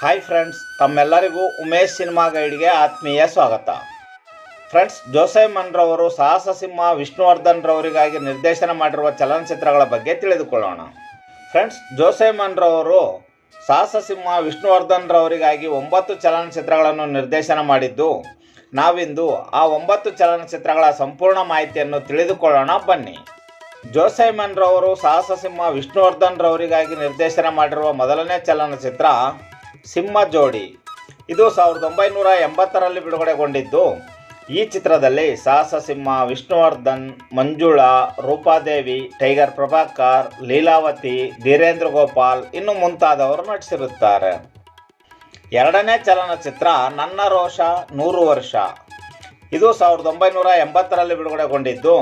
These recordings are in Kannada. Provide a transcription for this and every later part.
ಹಾಯ್ ಫ್ರೆಂಡ್ಸ್ ತಮ್ಮೆಲ್ಲರಿಗೂ ಉಮೇಶ್ ಸಿನಿಮಾ ಗೈಡ್ಗೆ ಆತ್ಮೀಯ ಸ್ವಾಗತ. ಫ್ರೆಂಡ್ಸ್ ಜೋಸೆ ಮನ್ರವರು, ಸಾಹಸ ಸಿಂಹ ವಿಷ್ಣುವರ್ಧನ್ ರವರಿಗಾಗಿ ನಿರ್ದೇಶನ ಮಾಡಿರುವ ಚಲನಚಿತ್ರಗಳ ಬಗ್ಗೆ ತಿಳಿದುಕೊಳ್ಳೋಣ. ಫ್ರೆಂಡ್ಸ್ ಜೋಸೆ ಮನ್ರವರು, ಸಾಹಸ ಸಿಂಹ ವಿಷ್ಣುವರ್ಧನ್ ರವರಿಗಾಗಿ ಒಂಬತ್ತು ಚಲನಚಿತ್ರಗಳನ್ನು ನಿರ್ದೇಶನ ಮಾಡಿದ್ದು, ನಾವಿಂದು ಆ ಒಂಬತ್ತು ಚಲನಚಿತ್ರಗಳ ಸಂಪೂರ್ಣ ಮಾಹಿತಿಯನ್ನು ತಿಳಿದುಕೊಳ್ಳೋಣ, ಬನ್ನಿ. ಜೋಸೈಮನ್ ರವರು ಸಾಹಸ ಸಿಂಹ ವಿಷ್ಣುವರ್ಧನ್ ರವರಿಗಾಗಿ ನಿರ್ದೇಶನ ಮಾಡಿರುವ ಮೊದಲನೇ ಚಲನಚಿತ್ರ ಸಿಂಹ ಜೋಡಿ. ಇದು ಸಾವಿರದ ಒಂಬೈನೂರ ಎಂಬತ್ತರಲ್ಲಿ ಬಿಡುಗಡೆಗೊಂಡಿದ್ದು. ಈ ಚಿತ್ರದಲ್ಲಿ ಸಾಹಸ ಸಿಂಹ ವಿಷ್ಣುವರ್ಧನ್, ಮಂಜುಳಾ, ರೂಪಾದೇವಿ, ಟೈಗರ್ ಪ್ರಭಾಕರ್, ಲೀಲಾವತಿ, ಧೀರೇಂದ್ರ ಗೋಪಾಲ್ ಇನ್ನು ಮುಂತಾದವರು ನಟಿಸಿರುತ್ತಾರೆ. ಎರಡನೇ ಚಲನಚಿತ್ರ ನನ್ನ ರೋಷ ನೂರು ವರ್ಷ. ಇದು ಸಾವಿರದ ಒಂಬೈನೂರ ಎಂಬತ್ತರಲ್ಲಿ ಬಿಡುಗಡೆಗೊಂಡಿದ್ದು.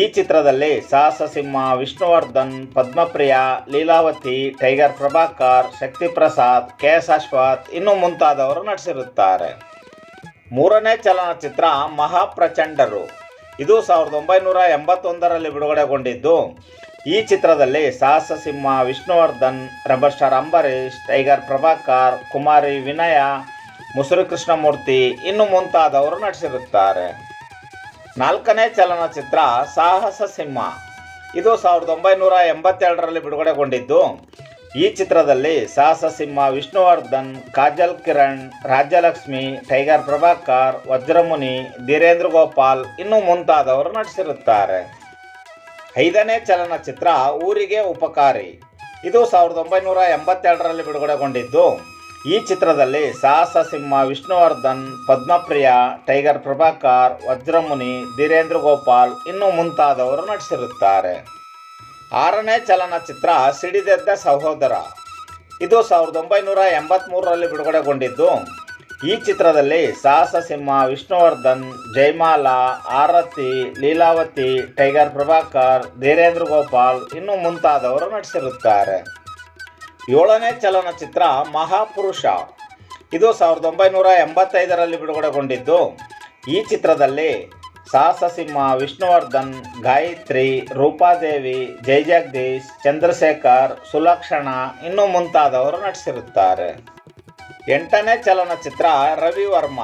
ಈ ಚಿತ್ರದಲ್ಲಿ Sahasa Simha Vishnuvardhan, Padmapriya, Leelavathi, Tiger Prabhakar Shakti Prasad K S Ashwath ಇನ್ನು ಮುಂತಾದವರು ನಟಿಸಿರುತ್ತಾರೆ. ಮೂರನೇ ಚಲನಚಿತ್ರ ಮಹಾಪ್ರಚಂಡರು. ಇದು ಸಾವಿರದ ಒಂಬೈನೂರ ಎಂಬತ್ತೊಂದರಲ್ಲಿ ಬಿಡುಗಡೆಗೊಂಡಿದ್ದು. ಈ ಚಿತ್ರದಲ್ಲಿ Sahasa Simha Vishnuvardhan rebel star Ambareesh Tiger Prabhakar, Kumari Vinaya Musuri Krishnamurthy ಇನ್ನು ಮುಂತಾದವರು ನಟಿಸಿರುತ್ತಾರೆ. ನಾಲ್ಕನೇ ಚಲನಚಿತ್ರ ಸಾಹಸ ಸಿಂಹ. ಇದು ಸಾವಿರದ ಒಂಬೈನೂರ ಎಂಬತ್ತೆರಡರಲ್ಲಿ ಬಿಡುಗಡೆಗೊಂಡಿದ್ದು. ಈ ಚಿತ್ರದಲ್ಲಿ ಸಾಹಸ ಸಿಂಹ ವಿಷ್ಣುವರ್ಧನ್, ಕಾಜಲ್ ಕಿರಣ್, ರಾಜ್ಯಲಕ್ಷ್ಮಿ, ಟೈಗರ್ ಪ್ರಭಾಕರ್, ವಜ್ರಮುನಿ, ಧೀರೇಂದ್ರ ಗೋಪಾಲ್ ಇನ್ನೂ ಮುಂತಾದವರು ನಟಿಸಿರುತ್ತಾರೆ. ಐದನೇ ಚಲನಚಿತ್ರ ಊರಿಗೆ ಉಪಕಾರಿ. ಇದು ಸಾವಿರದ ಒಂಬೈನೂರ ಎಂಬತ್ತೆರಡರಲ್ಲಿ ಬಿಡುಗಡೆಗೊಂಡಿದ್ದು. ಈ ಚಿತ್ರದಲ್ಲಿ ಸಾಹಸ ಸಿಂಹ ವಿಷ್ಣುವರ್ಧನ್, ಪದ್ಮಪ್ರಿಯ, ಟೈಗರ್ ಪ್ರಭಾಕರ್, ವಜ್ರಮುನಿ, ಧೀರೇಂದ್ರ ಗೋಪಾಲ್ ಇನ್ನು ಮುಂತಾದವರು ನಟಿಸಿರುತ್ತಾರೆ. ಆರನೇ ಚಲನಚಿತ್ರ ಸಿಡಿದೆದ್ದ ಸಹೋದರ. ಇದು ಸಾವಿರದ ಒಂಬೈನೂರ ಎಂಬತ್ತ್ಮೂರರಲ್ಲಿ ಬಿಡುಗಡೆಗೊಂಡಿದ್ದು, ಈ ಚಿತ್ರದಲ್ಲಿ ಸಾಹಸ ಸಿಂಹ ವಿಷ್ಣುವರ್ಧನ್, ಜಯಮಾಲಾ, ಆರತಿ, ಲೀಲಾವತಿ, ಟೈಗರ್ ಪ್ರಭಾಕರ್, ಧೀರೇಂದ್ರ ಗೋಪಾಲ್ ಇನ್ನು ಮುಂತಾದವರು ನಟಿಸಿರುತ್ತಾರೆ. ಏಳನೇ ಚಲನಚಿತ್ರ ಮಹಾಪುರುಷ. ಇದು ಸಾವಿರದ ಒಂಬೈನೂರ ಎಂಬತ್ತೈದರಲ್ಲಿ ಬಿಡುಗಡೆಗೊಂಡಿದ್ದು. ಈ ಚಿತ್ರದಲ್ಲಿ ಸಾಹಸಸಿಂಹ ವಿಷ್ಣುವರ್ಧನ್, ಗಾಯತ್ರಿ, ರೂಪಾದೇವಿ, ಜಯಜಗದೀಶ್, ಚಂದ್ರಶೇಖರ್, ಸುಲಕ್ಷಣ ಇನ್ನೂ ಮುಂತಾದವರು ನಟಿಸಿರುತ್ತಾರೆ. ಎಂಟನೇ ಚಲನಚಿತ್ರ ರವಿ ವರ್ಮ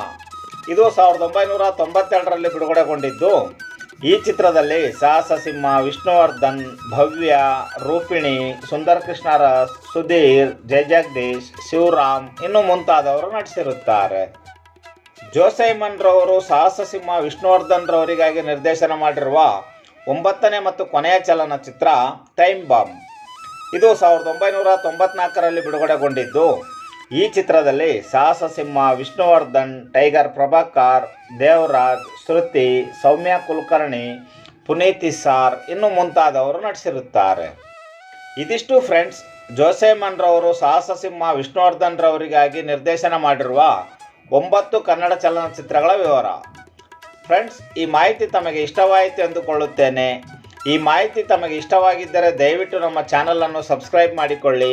ಇದು ಸಾವಿರದ ಒಂಬೈನೂರ ತೊಂಬತ್ತೆರಡರಲ್ಲಿ ಬಿಡುಗಡೆಗೊಂಡಿದ್ದು. ಈ ಚಿತ್ರದಲ್ಲಿ ಸಾಹಸ ಸಿಂಹ ವಿಷ್ಣುವರ್ಧನ್, ಭವ್ಯ ರೂಪಿಣಿ ಸುಂದರ್ ಕೃಷ್ಣರ ಸುಧೀರ್ ಜಯಜಗದೀಶ್ ಶಿವರಾಮ್ ಇನ್ನು ಮುಂತಾದವರು ನಟಿಸಿರುತ್ತಾರೆ. ಜೋಸೈಮನ್ ರವರು ಸಾಹಸ ಸಿಂಹ ವಿಷ್ಣುವರ್ಧನ್ ರವರಿಗಾಗಿ ನಿರ್ದೇಶನ ಮಾಡಿರುವ ಒಂಬತ್ತನೇ ಮತ್ತು ಕೊನೆಯ ಚಲನಚಿತ್ರ ಟೈಮ್ ಬಾಂಬ್. ಇದು ಸಾವಿರದ ಒಂಬೈನೂರ ತೊಂಬತ್ನಾಲ್ಕರಲ್ಲಿ ಬಿಡುಗಡೆಗೊಂಡಿದ್ದು ಈ ಚಿತ್ರದಲ್ಲಿ ಸಾಹಸ ಸಿಂಹ ವಿಷ್ಣುವರ್ಧನ್, ಟೈಗರ್ ಪ್ರಭಾಕರ್, ದೇವರಾಜ್, ಶ್ರುತಿ, ಸೌಮ್ಯ ಕುಲಕರ್ಣಿ, ಪುನೀತ್ ಸಾರ್ ಇನ್ನು ಮುಂತಾದವರು ನಟಿಸಿರುತ್ತಾರೆ. ಇದಿಷ್ಟು ಫ್ರೆಂಡ್ಸ್ ಜೋಸೆಮನ್ ರವರು ಸಾಹಸ ಸಿಂಹ ವಿಷ್ಣುವರ್ಧನ್ ರವರಿಗಾಗಿ ನಿರ್ದೇಶನ ಮಾಡಿರುವ ಒಂಬತ್ತು ಕನ್ನಡ ಚಲನಚಿತ್ರಗಳ ವಿವರ. ಫ್ರೆಂಡ್ಸ್, ಈ ಮಾಹಿತಿ ತಮಗೆ ಇಷ್ಟವಾಯಿತು ಎಂದುಕೊಳ್ಳುತ್ತೇನೆ. ಈ ಮಾಹಿತಿ ತಮಗೆ ಇಷ್ಟವಾಗಿದ್ದರೆ ದಯವಿಟ್ಟು ನಮ್ಮ ಚಾನಲನ್ನು ಸಬ್ಸ್ಕ್ರೈಬ್ ಮಾಡಿಕೊಳ್ಳಿ.